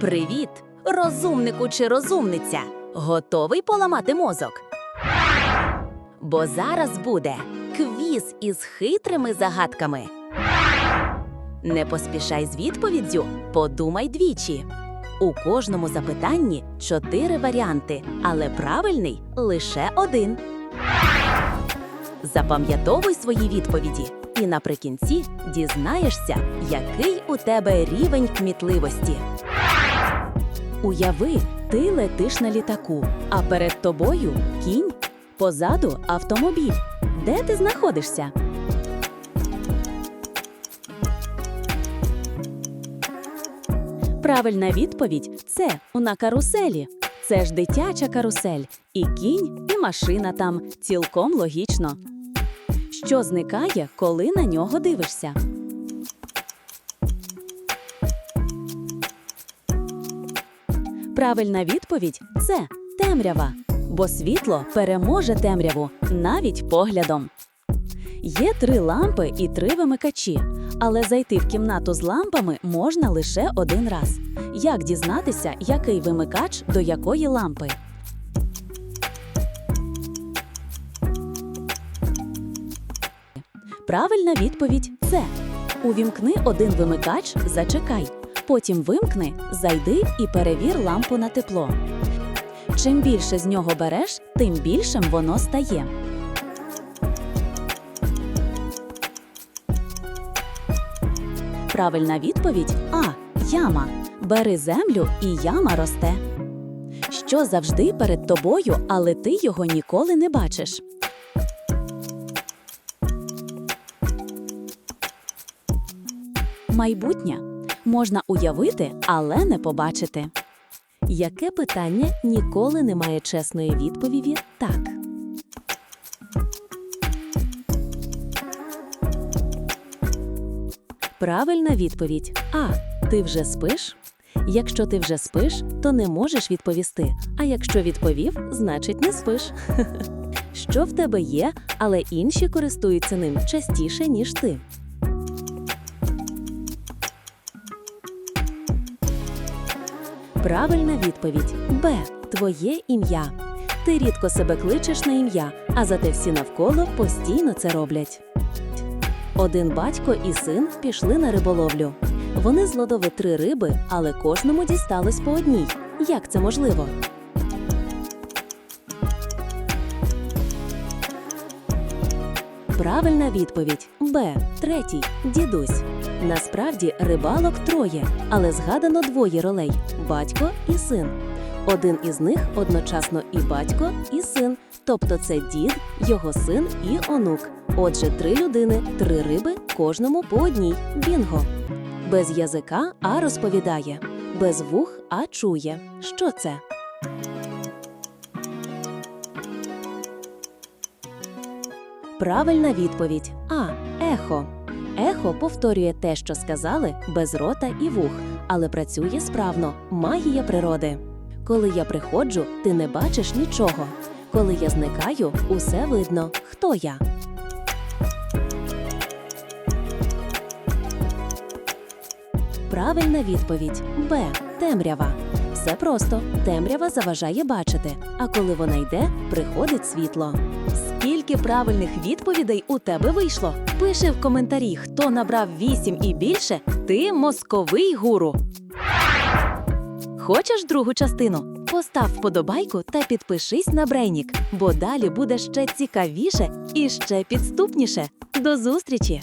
Привіт, розумнику чи розумниця. Готовий поламати мозок? Бо зараз буде квіз із хитрими загадками. Не поспішай з відповіддю, подумай двічі. У кожному запитанні чотири варіанти, але правильний лише один. Запам'ятовуй свої відповіді, і наприкінці дізнаєшся, який у тебе рівень кмітливості. Уяви, ти летиш на літаку, а перед тобою кінь, позаду автомобіль. Де ти знаходишся? Правильна відповідь це на каруселі. Це ж дитяча карусель. І кінь, і машина там цілком логічно. Що зникає, коли на нього дивишся? Правильна відповідь це темрява, бо світло переможе темряву навіть поглядом. Є три лампи і три вимикачі, але зайти в кімнату з лампами можна лише один раз. Як дізнатися, який вимикач до якої лампи? Правильна відповідь це увімкни один вимикач, зачекай. Потім вимкни, зайди і перевір лампу на тепло. Чим більше з нього береш, тим більшим воно стає. Правильна відповідь А. Яма. Бери землю і яма росте. Що завжди перед тобою, але ти його ніколи не бачиш. Майбутнє можна уявити, але не побачити. Яке питання ніколи не має чесної відповіді так? Правильна відповідь А. Ти вже спиш? Якщо ти вже спиш, то не можеш відповісти. А якщо відповів, значить не спиш. Що в тебе є, але інші користуються ним частіше, ніж ти. Правильна відповідь Б. Твоє ім'я. Ти рідко себе кличеш на ім'я, а зате всі навколо постійно це роблять. Один батько і син пішли на риболовлю. Вони зловили три риби, але кожному дісталось по одній. Як це можливо? Правильна відповідь Б. Третій дідусь. Насправді рибалок троє, але згадано двоє ролей батько і син. Один із них одночасно і батько, і син, тобто це дід, його син і онук. Отже, три людини, три риби, кожному по одній. Бінго. Без язика А розповідає, без вух А чує. Що це? Правильна відповідь А. Ехо. Ехо повторює те, що сказали, без рота і вух, але працює справно. Магія природи. Коли я приходжу, ти не бачиш нічого. Коли я зникаю, усе видно, хто я. Правильна відповідь Б. Темрява. Все просто. Темрява заважає бачити, а коли вона йде, приходить світло. Скільки правильних відповідей у тебе вийшло? Пиши в коментарі, хто набрав 8 і більше, ти мозковий гуру. Хочеш другу частину? Постав вподобайку та підпишись на Брейнік, бо далі буде ще цікавіше і ще підступніше. До зустрічі!